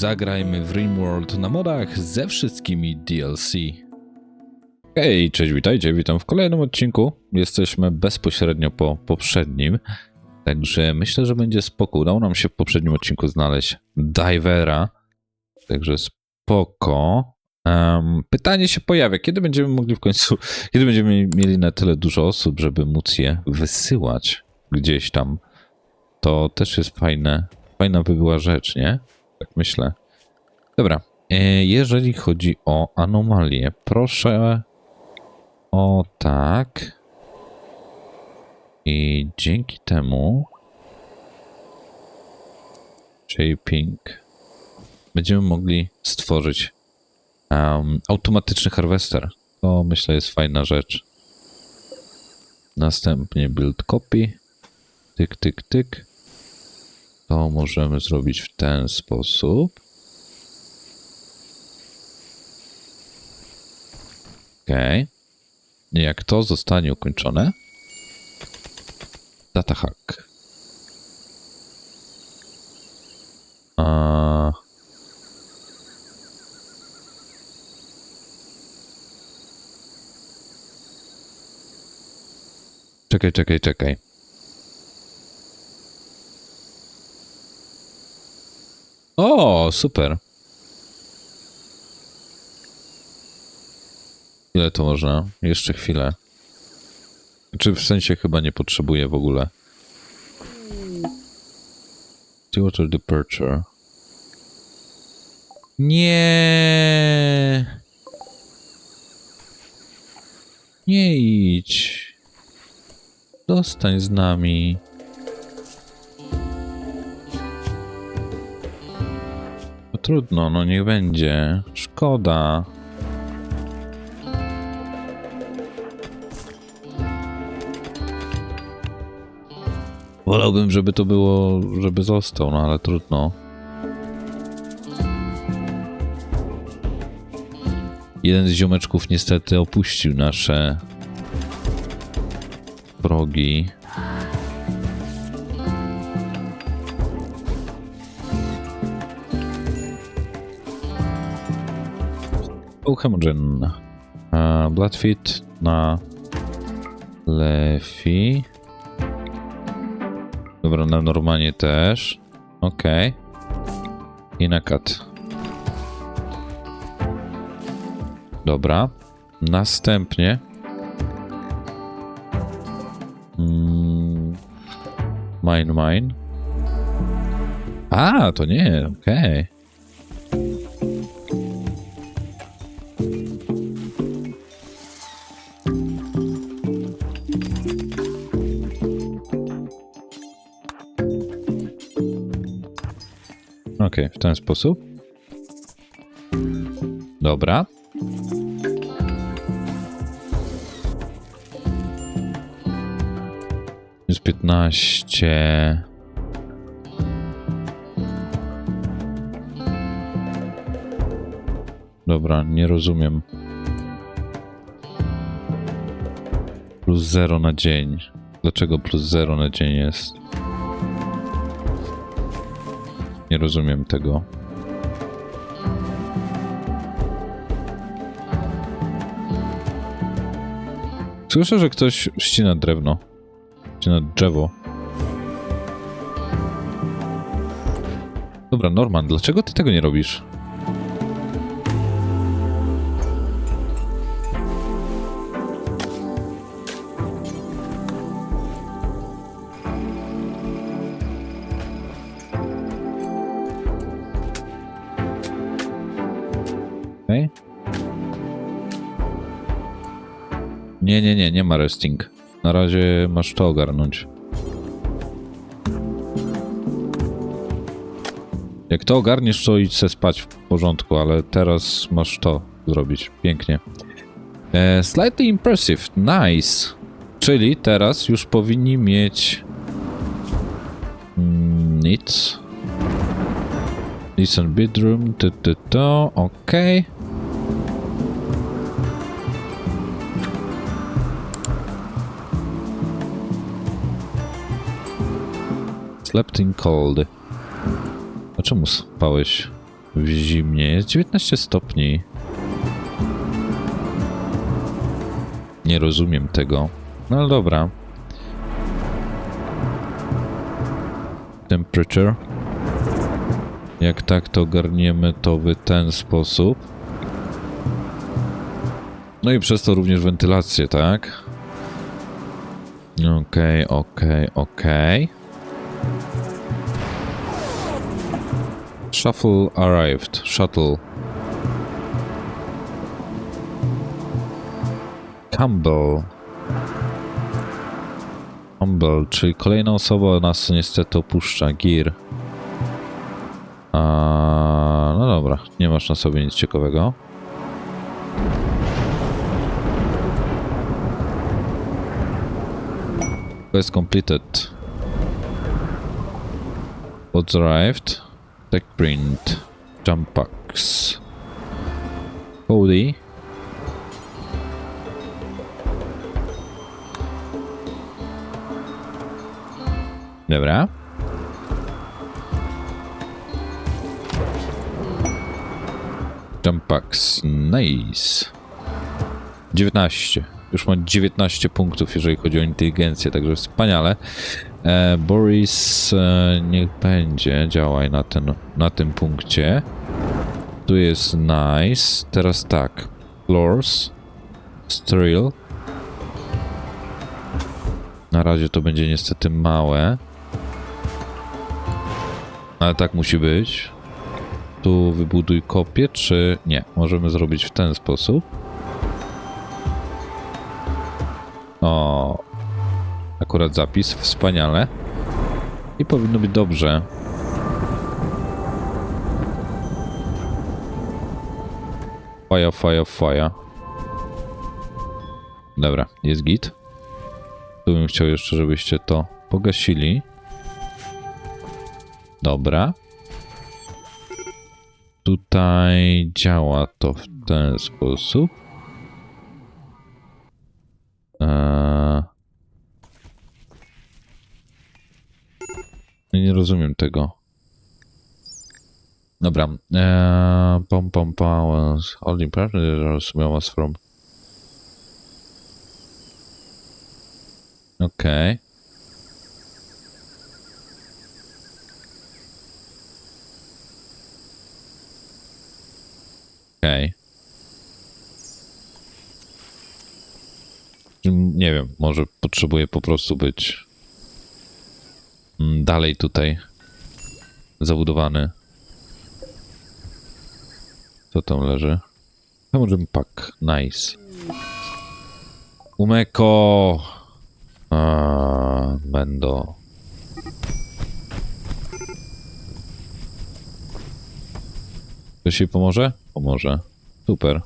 zagrajmy w RimWorld na modach ze wszystkimi DLC. Hej, cześć, witajcie, witam w kolejnym odcinku. Jesteśmy bezpośrednio po poprzednim, także myślę, że będzie spoko. Udało nam się w poprzednim odcinku znaleźć Divera, także spoko. Em, pytanie się pojawia, kiedy będziemy mogli w końcu, kiedy będziemy mieli na tyle dużo osób, żeby móc je wysyłać gdzieś tam. To też jest fajne, fajna by była rzecz, nie? Tak myślę. Dobra, e, jeżeli chodzi o anomalię, proszę o tak. I dzięki temu shaping będziemy mogli stworzyć um, automatyczny harvester. To myślę jest fajna rzecz. Następnie build copy. Tyk, tyk, tyk. To możemy zrobić w ten sposób. Ok. Jak to zostanie ukończone, data hack. A... Czekaj, czekaj, czekaj. O, super. Ile to można? Jeszcze chwilę. Czy w sensie chyba nie potrzebuję w ogóle. Stillwater Departure. Nie. Nie idź. Zostań z nami. Trudno, no niech będzie. Szkoda. Wolałbym, żeby to było, żeby został, no ale trudno. Jeden z ziomeczków niestety opuścił nasze progi. Hemogen. Uh, Bloodfeed na Lefi. Dobra, na normalnie też. Okej. I na kat. Dobra. Następnie. Mm, mine, mine. A, to nie, okej. Okej, w ten sposób. Dobra. Jest 15. Dobra, nie rozumiem. Plus 0 na dzień. Dlaczego plus 0 na dzień jest? Rozumiem tego. Słyszę, że ktoś ścina drewno. Ścina drzewo. Dobra, Norman, dlaczego ty tego nie robisz? Nie, nie, nie, ma resting. Na razie masz to ogarnąć. Jak to ogarniesz, to idź se spać w porządku, ale teraz masz to zrobić. Pięknie. E, slightly impressive. Nice. Czyli teraz już powinni mieć... Mm, nic. Listen bedroom, to, to, to, okej. Slept in cold. A czemu spałeś w zimnie. Jest 19 stopni. Nie rozumiem tego. No ale dobra. Temperature. Jak tak, to ogarniemy to w ten sposób. No i przez to również wentylację, tak? Okej, okej, okej. Shuffle arrived. Shuttle. Campbell. Campbell, czyli kolejna osoba nas niestety opuszcza. Gear. A, no dobra, nie masz na sobie nic ciekawego. Quest completed. Arrived? Tech print. Jump packs. Cody. Dobra. Jump packs. Nice. 19. Już ma 19 punktów, jeżeli chodzi o inteligencję, także wspaniale. E, Boris, e, niech będzie, działaj na, ten, na tym punkcie. Tu jest nice. Teraz tak. Floors. Strill. Na razie to będzie niestety małe. Ale tak musi być. Tu wybuduj kopię, czy nie? Możemy zrobić w ten sposób. O, akurat zapis, wspaniale. I powinno być dobrze. Fire, fire, fire. Dobra, jest git. Tu bym chciał jeszcze, żebyście to pogasili. Dobra. Tutaj działa to w ten sposób. Eee... Nie rozumiem tego. Dobra. Eee... Pom pom pom. All impressions was from. Okej. Okej. Nie wiem, może potrzebuję po prostu być dalej tutaj zabudowany. Co tam leży? To może pak. Nice. Umeko! A. Ktoś jej pomoże? Pomoże. Super.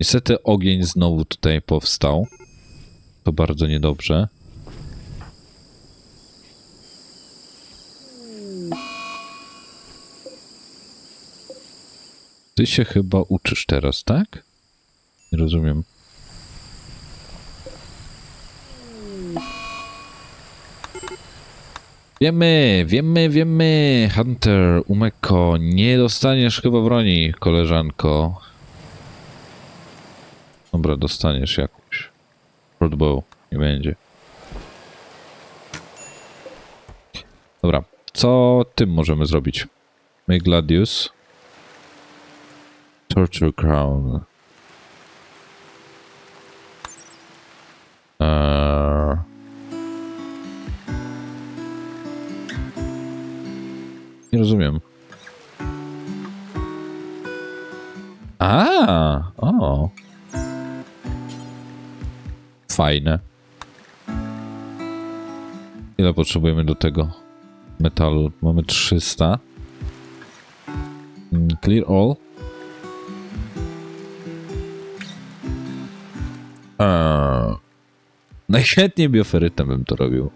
Niestety ogień znowu tutaj powstał. To bardzo niedobrze. Ty się chyba uczysz teraz, tak? Nie rozumiem. Wiemy, wiemy, wiemy, Hunter, Umeko, nie dostaniesz chyba broni, koleżanko. Dobra, dostaniesz jakąś. Shortbow, nie będzie. Dobra, co tym możemy zrobić? Make Gladius. Torture Crown. Eee... Nie rozumiem. A, o. Fajne. Ile potrzebujemy do tego metalu? Mamy 300. Mm, Clear all. A. Najchętniej bioferytem bym to robił.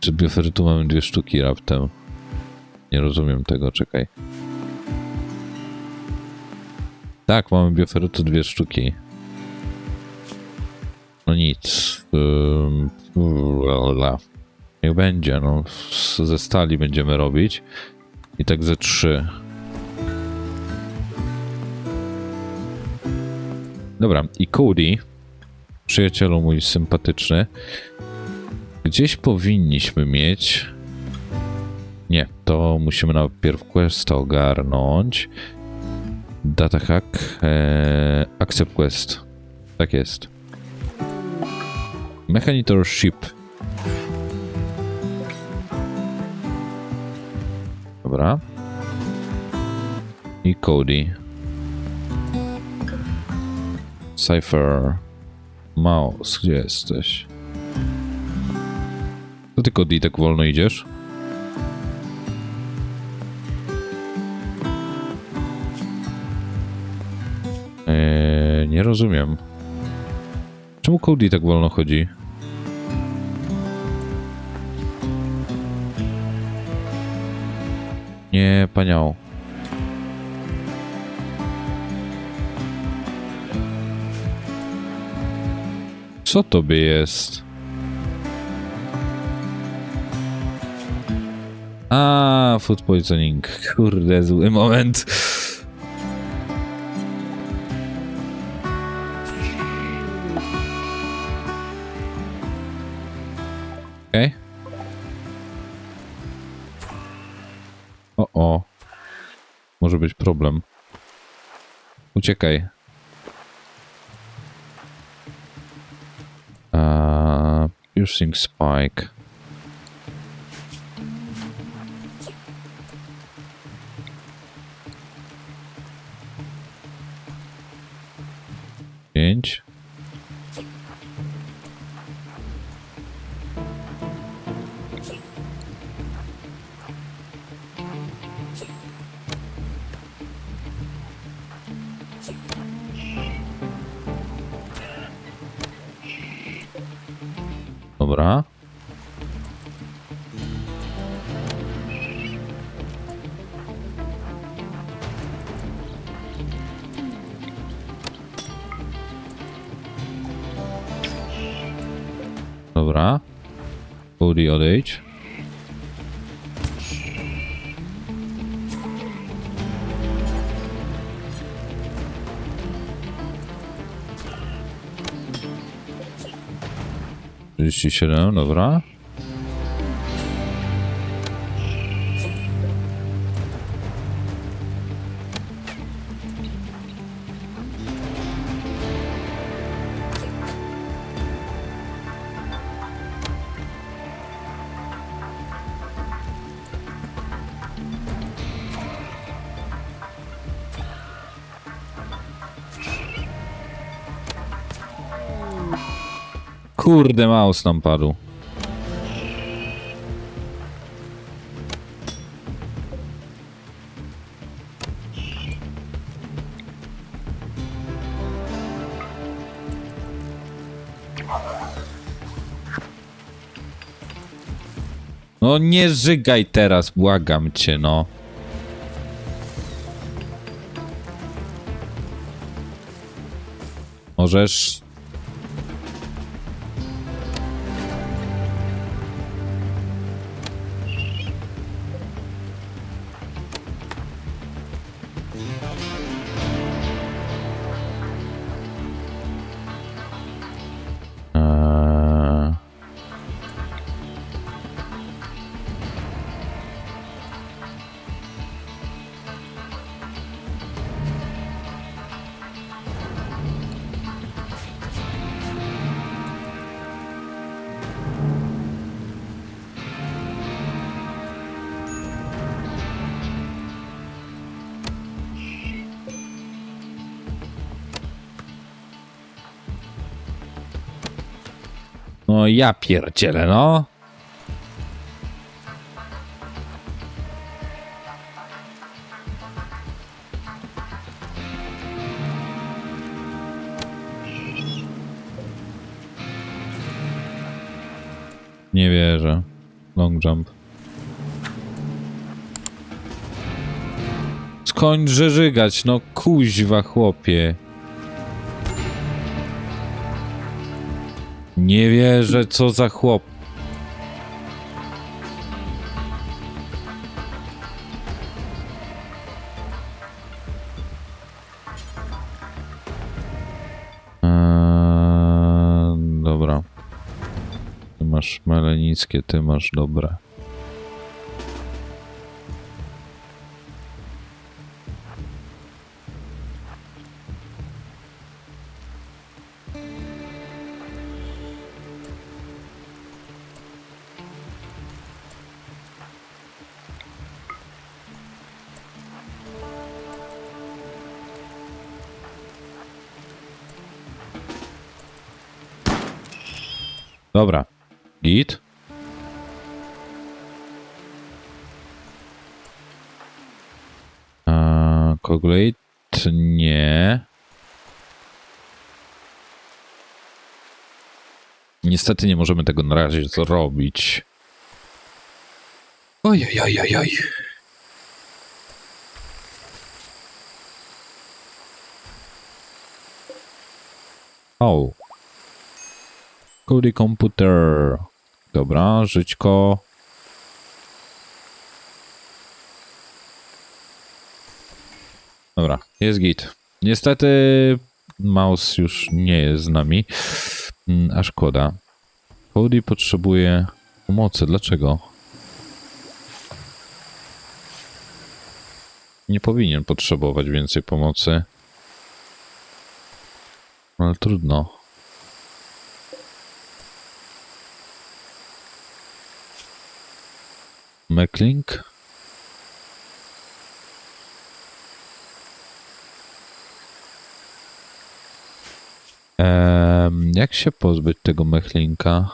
Czy bioferytu mamy dwie sztuki raptem? Nie rozumiem tego, czekaj. Tak, mamy bioferytu dwie sztuki. No nic. Ula. Niech będzie, no. Ze stali będziemy robić. I tak ze trzy. Dobra, i Cody, przyjacielu mój sympatyczny, gdzieś powinniśmy mieć. Nie, to musimy najpierw quest ogarnąć. Data hack, e, accept quest. Tak jest. Mechanitor ship. Dobra. I Cody. Cypher. Mouse, gdzie jesteś? To ty Cody tak wolno idziesz? Nie rozumiem. Czemu Cody tak wolno chodzi? Nie, paniał. Co tobie jest? A, food poisoning. Kurde, zły moment. O, o. Może być problem. Uciekaj. Uh, piercing spike. Dobra. Cody odejdź. Trzydzieści siedem, dobra. Kurde, maus nam padł. No nie żygaj teraz, błagam cię, no. Możesz No ja pierdzielę, no. Nie wierzę. Long jump. Skończ żygać, no kuźwa chłopie. Nie wierzę, co za chłop. Eee, dobra. Ty masz melenickie, ty masz dobre. Dobra. Git. Eee, Coagulate nie. Niestety nie możemy tego na razie zrobić. Ojej, O. Cody komputer. Dobra, żyćko. Dobra, jest git. Niestety mouse już nie jest z nami. Mm, A szkoda. Cody potrzebuje pomocy. Dlaczego? Nie powinien potrzebować więcej pomocy. Ale trudno. Em, jak się pozbyć tego mechlinka?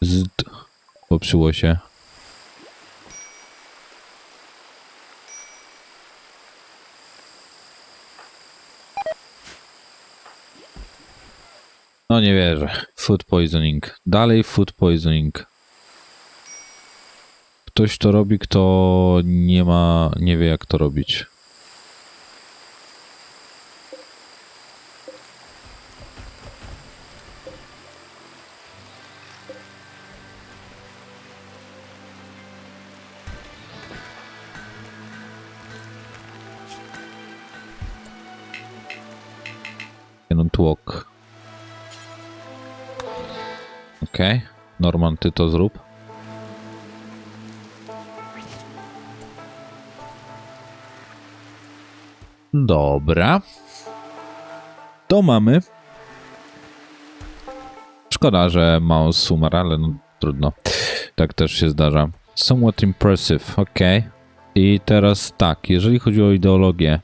Zd. Popsuło się. No nie wierzę. Food poisoning. Dalej food poisoning. Ktoś to robi, kto nie ma, nie wie jak to robić. Cannot Okej. Norman, ty to zrób. Dobra. To mamy. Szkoda, że mouse umarł, ale no trudno. Tak też się zdarza. Somewhat impressive, ok. I teraz tak, jeżeli chodzi o ideologię.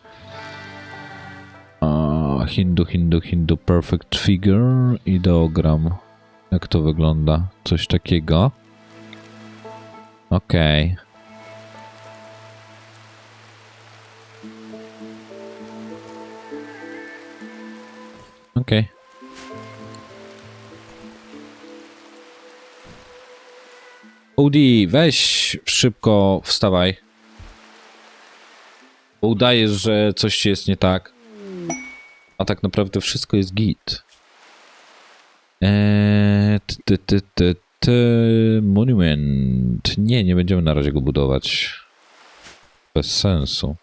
A, Hindu, Hindu, Hindu, perfect figure, ideogram. Jak to wygląda? Coś takiego. Okej. Okej. Udi, weź szybko wstawaj. Udajesz, że coś jest nie tak. A tak naprawdę wszystko jest git. Eee, ty, ty, ty, ty, monument. Nie, nie będziemy na razie go budować. Bez sensu.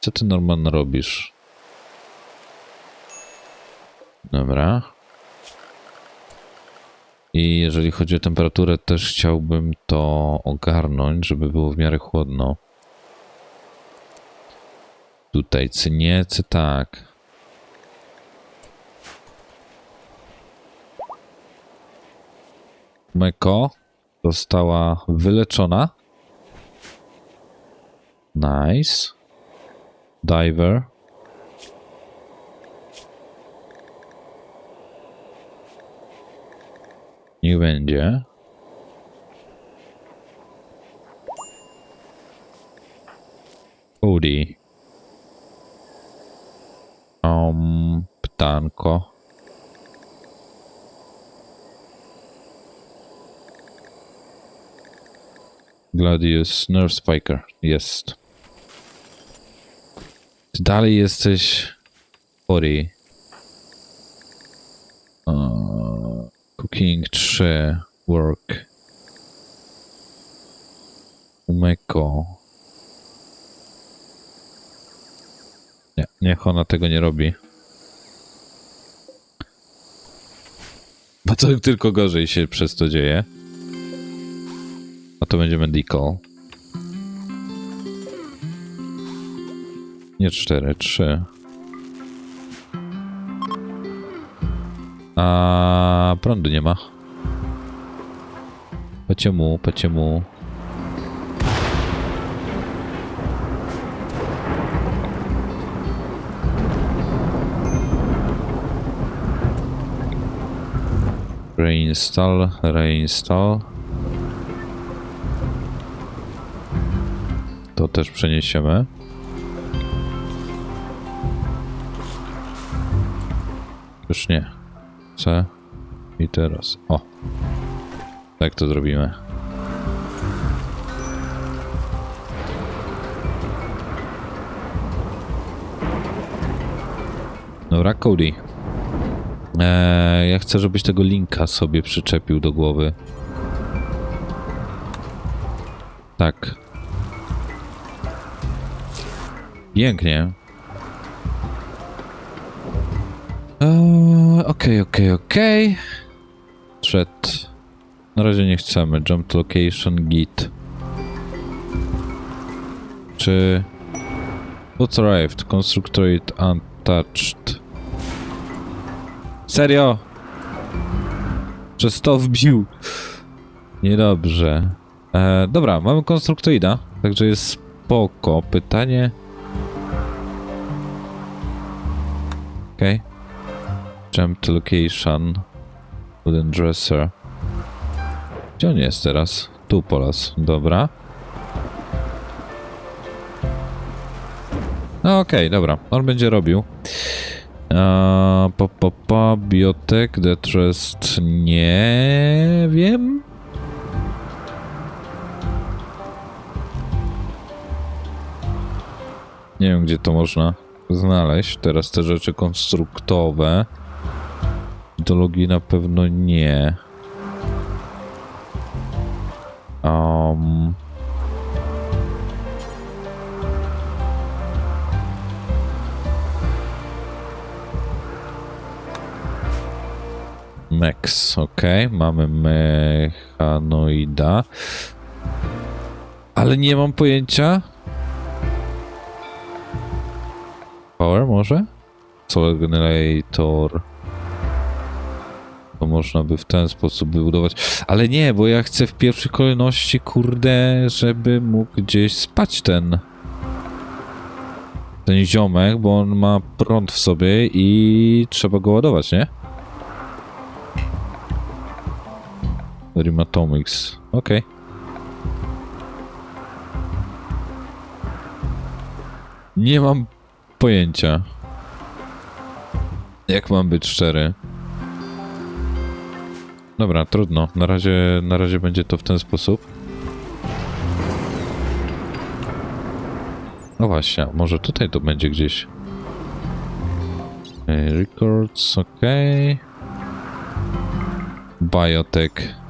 Co ty, Norman, robisz? Dobra. I jeżeli chodzi o temperaturę, też chciałbym to ogarnąć, żeby było w miarę chłodno. Tutaj cyniecy, tak. Meko została wyleczona. Nice. Diver. Niech będzie. Cody. Um, pytanko. Gladius Nerve Spiker. Jest. Ty dalej jesteś chory. Uh, cooking 3. Work. Umeko. Niech ona tego nie robi. Bo to tylko gorzej się przez to dzieje. A to będzie medical. Nie cztery, trzy. A prądu nie ma. Peciemu, peciemu. Reinstall, reinstall. To też przeniesiemy. Już nie. C. I teraz. O. Tak to zrobimy. Dobra, Cody. Eee, ja chcę, żebyś tego linka sobie przyczepił do głowy. Tak. Pięknie. Eee, Okej, okej, okej. Thread. Na razie nie chcemy. Jump location git. Czy... What's arrived? Constructoid untouched. Serio? Przez to wbił. Niedobrze. E, dobra, mamy konstruktoida, także jest spoko. Pytanie... Okej. Okay. Jump to location. Wooden dresser. Gdzie on jest teraz? Tu po las. Dobra. No okej, dobra. On będzie robił. A, pa, pa, pa, biotek, detrest, nie wiem. Nie wiem, gdzie to można znaleźć. Teraz te rzeczy konstruktowe. Ideologii na pewno nie. Um, Mex, ok, mamy mechanoida. Ale nie mam pojęcia. Power może? Solar generator. To można by w ten sposób wybudować. Ale nie, bo ja chcę w pierwszej kolejności, kurde, żeby mógł gdzieś spać ten. Ten ziomek, bo on ma prąd w sobie i trzeba go ładować, nie? Rheumatomix. Okej. Nie mam pojęcia. Jak mam być szczery? Dobra, trudno. Na razie, na razie będzie to w ten sposób. No właśnie, może tutaj to będzie gdzieś. Okay, records, ok. Biotech.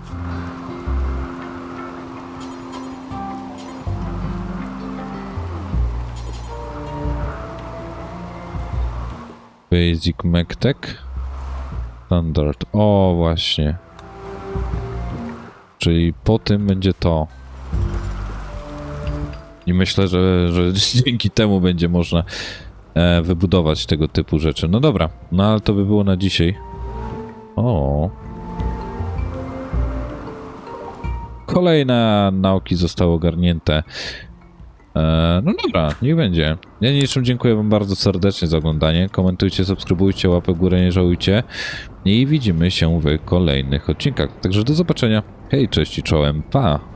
Basic MacTech. Standard. O, właśnie. Czyli po tym będzie to. I myślę, że, że dzięki temu będzie można e, wybudować tego typu rzeczy. No dobra, no ale to by było na dzisiaj. O. Kolejne nauki zostały ogarnięte. E, no dobra, niech będzie. Ja niczym dziękuję wam bardzo serdecznie za oglądanie. Komentujcie, subskrybujcie, łapę górę nie żałujcie. I widzimy się w kolejnych odcinkach. Także do zobaczenia. Hej, cześć i czołem. Pa!